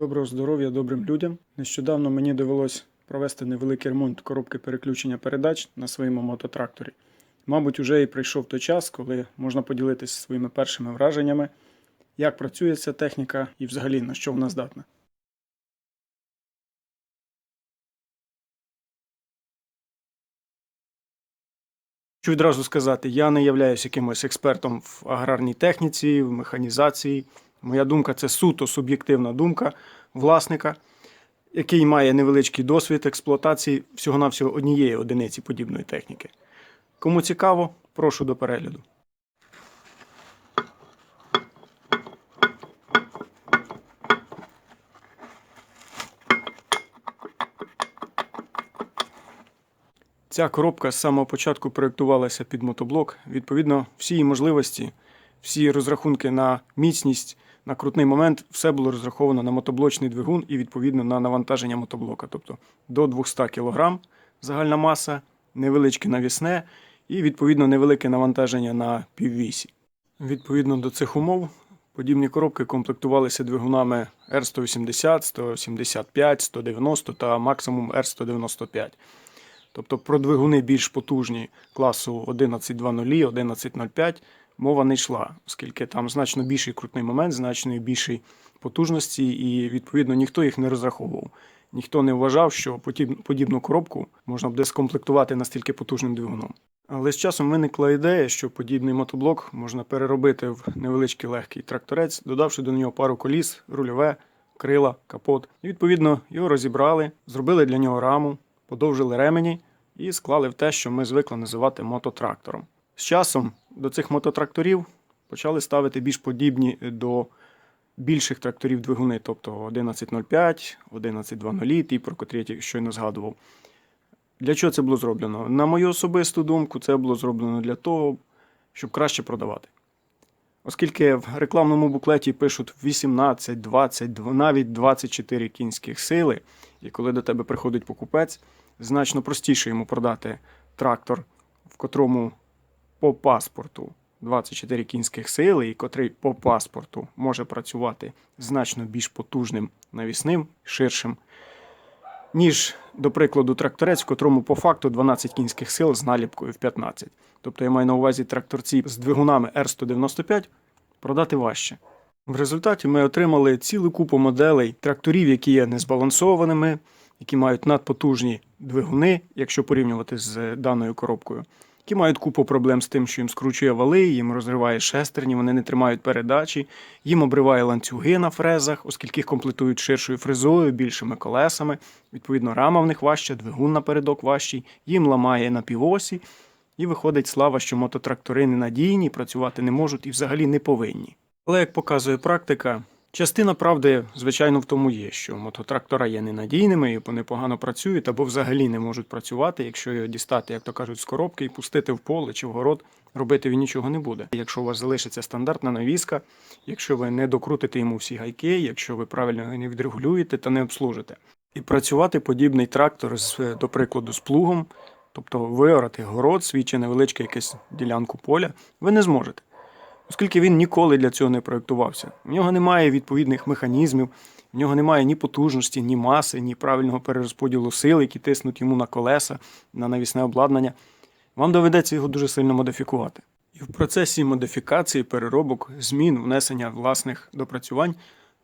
Доброго здоров'я добрим людям. Нещодавно мені довелось провести невеликий ремонт коробки переключення передач на своєму мототракторі. Мабуть, уже і прийшов той час, коли можна поділитися своїми першими враженнями, як працює ця техніка і взагалі на що вона здатна. Хочу відразу сказати, я не являюся якимось експертом в аграрній техніці, в механізації. Моя думка це суто суб'єктивна думка власника, який має невеличкий досвід експлуатації всього-навсього однієї одиниці подібної техніки. Кому цікаво, прошу до перегляду. Ця коробка з самого початку проєктувалася під мотоблок. Відповідно, всі можливості, всі розрахунки на міцність, на крутний момент, все було розраховано на мотоблочний двигун і відповідно на навантаження мотоблока. Тобто до 200 кг загальна маса, невеличке навісне і відповідно невелике навантаження на піввісі. Відповідно до цих умов, подібні коробки комплектувалися двигунами R180, 175, 190 та максимум R195. Тобто про двигуни більш потужні класу 11.2.0, 11.05 мова не йшла, оскільки там значно більший крутний момент, значно більший потужності, і відповідно ніхто їх не розраховував. Ніхто не вважав, що подібну коробку можна буде скомплектувати настільки потужним двигуном. Але з часом виникла ідея, що подібний мотоблок можна переробити в невеличкий легкий тракторець, додавши до нього пару коліс, рульове, крила, капот. І відповідно його розібрали, зробили для нього раму, подовжили ремені і склали в те, що ми звикли називати мототрактором. З часом до цих мототракторів почали ставити більш подібні до більших тракторів двигуни, тобто 11.05, 11.2.0, ті, про котрі я щойно згадував. Для чого це було зроблено? На мою особисту думку, це було зроблено для того, щоб краще продавати. Оскільки в рекламному буклеті пишуть 18, 20, навіть 24 кінських сили, і коли до тебе приходить покупець, значно простіше йому продати трактор, в котрому по паспорту 24 кінських сили, і котрий по паспорту може працювати значно більш потужним навісним, ширшим, ніж, до прикладу, тракторець, в котрому по факту 12 кінських сил з наліпкою в 15. Тобто я маю на увазі тракторці з двигунами R195 продати важче. В результаті ми отримали цілу купу моделей тракторів, які є незбалансованими, які мають надпотужні двигуни, якщо порівнювати з даною коробкою, які мають купу проблем з тим, що їм скручує вали, їм розриває шестерні, вони не тримають передачі, їм обриває ланцюги на фрезах, оскільки їх комплектують ширшою фрезою, більшими колесами. Відповідно, рама в них важча, двигун напередок важчий, їм ламає на півосі. І виходить слава, що мототрактори ненадійні, працювати не можуть і взагалі не повинні. Але як показує практика, частина правди, звичайно, в тому є, що мототрактора є ненадійними, і погано працюють або взагалі не можуть працювати, якщо його дістати, як то кажуть, з коробки і пустити в поле чи в город, робити він нічого не буде. Якщо у вас залишиться стандартна навіска, якщо ви не докрутите йому всі гайки, якщо ви правильно його не відрегулюєте та не обслужите. І працювати подібний трактор з, до прикладу, з плугом, тобто виорати город, свій чи невеличку якусь ділянку поля, ви не зможете оскільки він ніколи для цього не проєктувався. В нього немає відповідних механізмів, в нього немає ні потужності, ні маси, ні правильного перерозподілу сил, які тиснуть йому на колеса, на навісне обладнання. Вам доведеться його дуже сильно модифікувати. І в процесі модифікації, переробок, змін, внесення власних допрацювань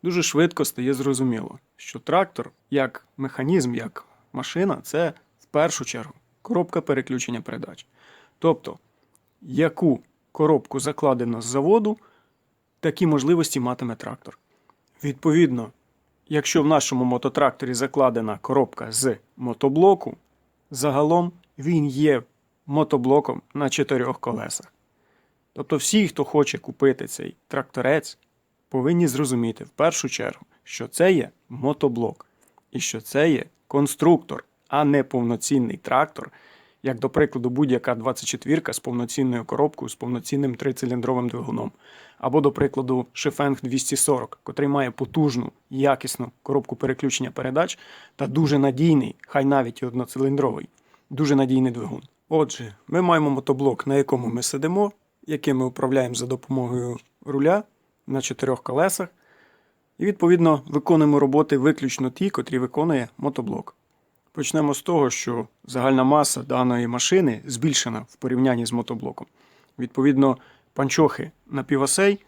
дуже швидко стає зрозуміло, що трактор як механізм, як машина це в першу чергу коробка переключення передач. Тобто, яку коробку закладено з заводу, такі можливості матиме трактор. Відповідно, якщо в нашому мототракторі закладена коробка з мотоблоку, загалом він є мотоблоком на чотирьох колесах. Тобто, всі, хто хоче купити цей тракторець, повинні зрозуміти в першу чергу, що це є мотоблок і що це є конструктор, а не повноцінний трактор, як, до прикладу, будь-яка 24 з повноцінною коробкою, з повноцінним трициліндровим двигуном. Або, до прикладу, Шефенг 240, котрий має потужну, якісну коробку переключення передач та дуже надійний, хай навіть і одноциліндровий, дуже надійний двигун. Отже, ми маємо мотоблок, на якому ми сидимо, яким ми управляємо за допомогою руля на чотирьох колесах. І відповідно виконуємо роботи виключно ті, котрі виконує мотоблок. Почнемо з того, що загальна маса даної машини збільшена в порівнянні з мотоблоком. Відповідно, панчохи на півосей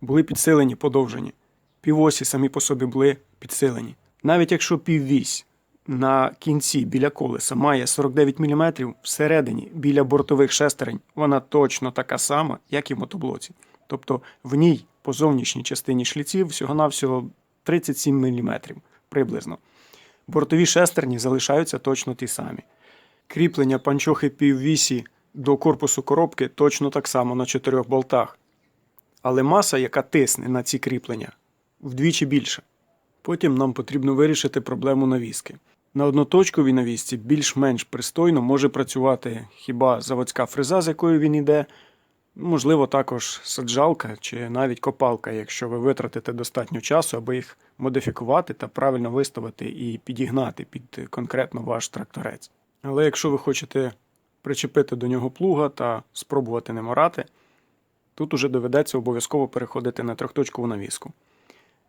були підсилені, подовжені. Півосі самі по собі були підсилені. Навіть якщо піввісь на кінці біля колеса має 49 мм, всередині біля бортових шестерень вона точно така сама, як і в мотоблоці. Тобто в ній по зовнішній частині шліців всього-навсього 37 мм приблизно. Бортові шестерні залишаються точно ті самі. Кріплення панчохи піввісі до корпусу коробки точно так само на чотирьох болтах. Але маса, яка тисне на ці кріплення, вдвічі більша. Потім нам потрібно вирішити проблему навіски. На одноточковій навісці більш-менш пристойно може працювати хіба заводська фреза, з якою він йде, можливо, також саджалка чи навіть копалка, якщо ви витратите достатньо часу, аби їх модифікувати та правильно виставити і підігнати під конкретно ваш тракторець. Але якщо ви хочете причепити до нього плуга та спробувати ним орати, тут уже доведеться обов'язково переходити на трьохточкову навіску.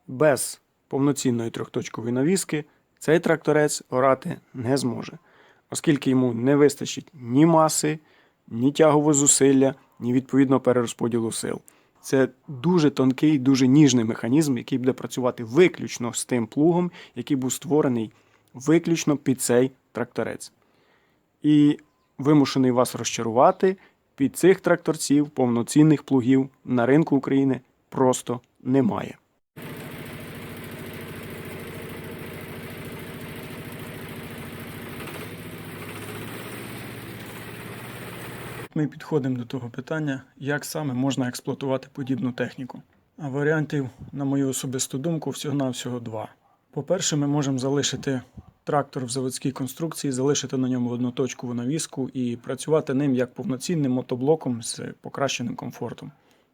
Без повноцінної трьохточкової навіски цей тракторець орати не зможе, оскільки йому не вистачить ні маси, ні тягового зусилля, ні відповідно перерозподілу сил. Це дуже тонкий, дуже ніжний механізм, який буде працювати виключно з тим плугом, який був створений виключно під цей тракторець. І вимушений вас розчарувати, під цих тракторців повноцінних плугів на ринку України просто немає. Ми підходимо до того питання, як саме можна експлуатувати подібну техніку. А варіантів, на мою особисту думку, всього-навсього два. По-перше, ми можемо залишити трактор в заводській конструкції, залишити на ньому одноточкову навіску і працювати ним як повноцінним мотоблоком з покращеним комфортом.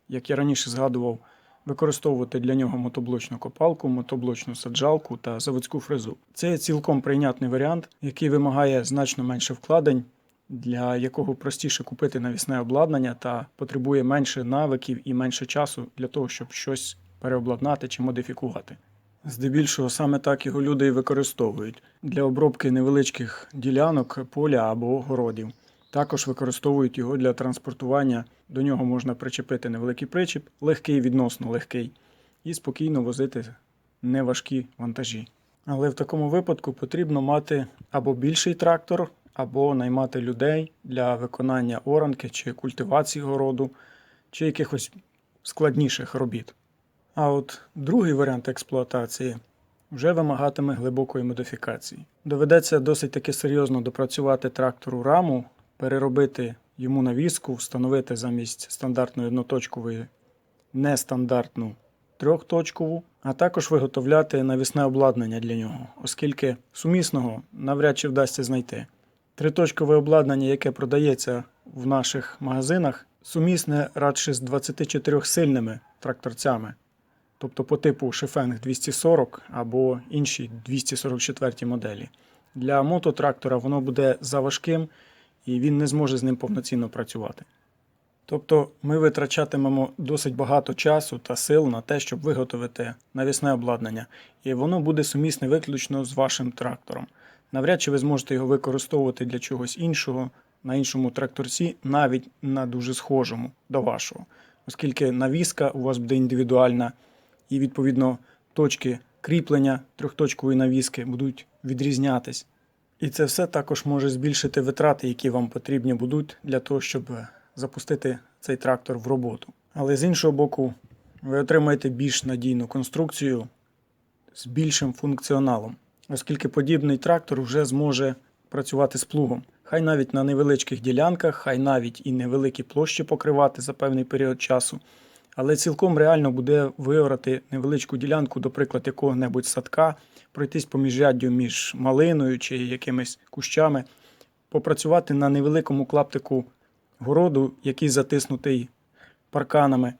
Як я раніше згадував, використовувати для нього мотоблочну копалку, мотоблочну саджалку та заводську фрезу. Це цілком прийнятний варіант, який вимагає значно менше вкладень, для якого простіше купити навісне обладнання та потребує менше навиків і менше часу для того, щоб щось переобладнати чи модифікувати. Здебільшого саме так його люди і використовують для обробки невеличких ділянок поля або городів. Також використовують його для транспортування. До нього можна причепити невеликий причіп, легкий, відносно легкий, і спокійно возити неважкі вантажі. Але в такому випадку потрібно мати або більший трактор, або наймати людей для виконання оранки чи культивації городу, чи якихось складніших робіт. А от другий варіант експлуатації вже вимагатиме глибокої модифікації. Доведеться досить таки серйозно допрацювати трактору раму, переробити йому навіску, встановити замість стандартної одноточкової нестандартну трьохточкову, а також виготовляти навісне обладнання для нього, оскільки сумісного навряд чи вдасться знайти. Триточкове обладнання, яке продається в наших магазинах, сумісне радше з 24-сильними тракторцями, тобто по типу Шефенг 240 або інші 244 моделі. Для мототрактора воно буде заважким і він не зможе з ним повноцінно працювати. Тобто ми витрачатимемо досить багато часу та сил на те, щоб виготовити навісне обладнання, і воно буде сумісне виключно з вашим трактором. Навряд чи ви зможете його використовувати для чогось іншого на іншому тракторці, навіть на дуже схожому до вашого, оскільки навіска у вас буде індивідуальна, і відповідно точки кріплення трьохточкової навіски будуть відрізнятись. І це все також може збільшити витрати, які вам потрібні будуть для того, щоб запустити цей трактор в роботу. Але з іншого боку, ви отримаєте більш надійну конструкцію з більшим функціоналом, оскільки подібний трактор вже зможе працювати з плугом. Хай навіть на невеличких ділянках, хай навіть і невеликі площі покривати за певний період часу. Але цілком реально буде виорати невеличку ділянку, до приклад, якого-небудь садка, пройтись по міжряддю між малиною чи якимись кущами, попрацювати на невеликому клаптику городу, який затиснутий парканами.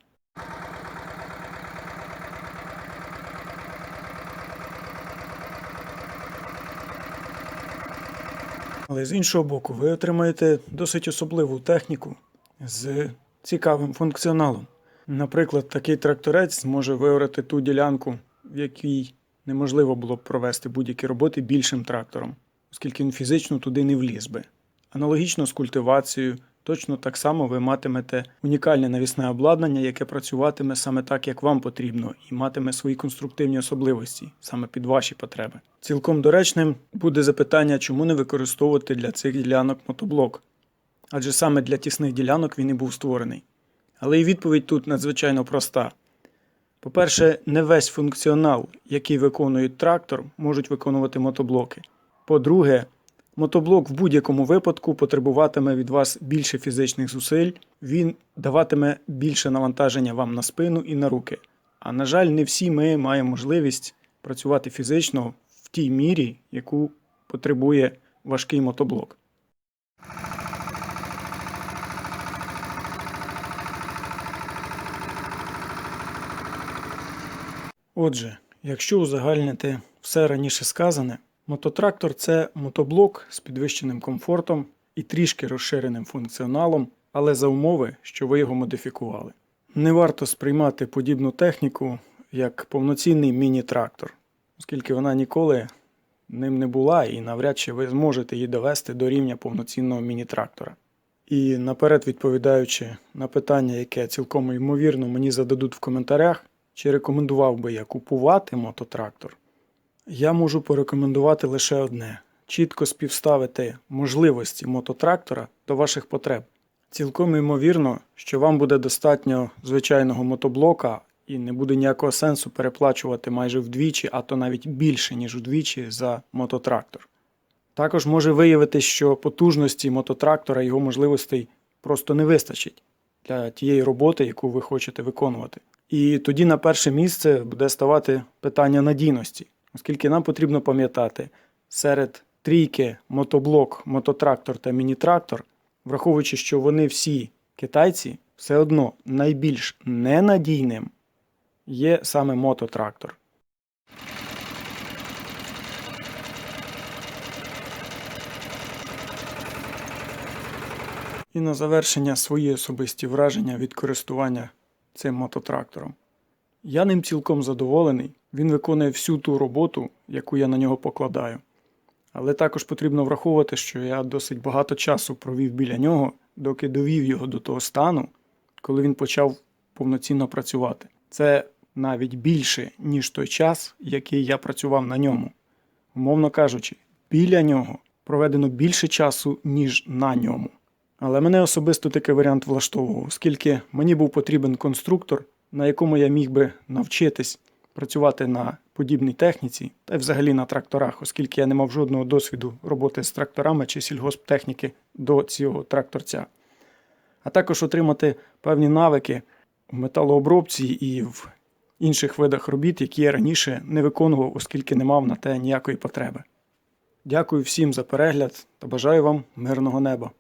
Але з іншого боку, ви отримаєте досить особливу техніку з цікавим функціоналом. Наприклад, такий тракторець зможе виорати ту ділянку в якій неможливо було б провести будь-які роботи більшим трактором, оскільки він фізично туди не вліз би. Аналогічно з культивацією, точно так само ви матимете унікальне навісне обладнання, яке працюватиме саме так, як вам потрібно, і матиме свої конструктивні особливості саме під ваші потреби. Цілком доречним буде запитання, чому не використовувати для цих ділянок мотоблок, адже саме для тісних ділянок він і був створений. Але і відповідь тут надзвичайно проста. По-перше, не весь функціонал, який виконує трактор, можуть виконувати мотоблоки. По-друге, мотоблок в будь-якому випадку потребуватиме від вас більше фізичних зусиль, він даватиме більше навантаження вам на спину і на руки. А на жаль, не всі ми маємо можливість працювати фізично в тій мірі, яку потребує важкий мотоблок. Отже, якщо узагальнити все раніше сказане, мототрактор це мотоблок з підвищеним комфортом і трішки розширеним функціоналом, але за умови, що ви його модифікували. Не варто сприймати подібну техніку як повноцінний міні-трактор, оскільки вона ніколи ним не була і навряд чи ви зможете її довести до рівня повноцінного міні-трактора. І наперед відповідаючи на питання, яке цілком ймовірно мені зададуть в коментарях, чи рекомендував би я купувати мототрактор, я можу порекомендувати лише одне: чітко співставити можливості мототрактора до ваших потреб. Цілком ймовірно, що вам буде достатньо звичайного мотоблока і не буде ніякого сенсу переплачувати майже вдвічі, а то навіть більше, ніж вдвічі за мототрактор. Також може виявитись, що потужності мототрактора його можливостей просто не вистачить для тієї роботи, яку ви хочете виконувати. І тоді на перше місце буде ставати питання надійності, оскільки нам потрібно пам'ятати, серед трійки мотоблок, мототрактор та міні-трактор, враховуючи, що вони всі китайці, все одно найбільш ненадійним є саме мототрактор. І на завершення свої особисті враження від користування цим мототрактором. Я ним цілком задоволений, він виконує всю ту роботу, яку я на нього покладаю. Але також потрібно враховувати, що я досить багато часу провів біля нього, доки довів його до того стану, коли він почав повноцінно працювати. Це навіть більше, ніж той час, який я працював на ньому. Умовно кажучи, біля нього проведено більше часу, ніж на ньому. Але мене особисто такий варіант влаштовував, оскільки мені був потрібен конструктор, на якому я міг би навчитись працювати на подібній техніці та взагалі на тракторах, оскільки я не мав жодного досвіду роботи з тракторами чи сільгосптехніки до цього тракторця. А також отримати певні навики в металообробці і в інших видах робіт, які я раніше не виконував, оскільки не мав на те ніякої потреби. Дякую всім за перегляд та бажаю вам мирного неба.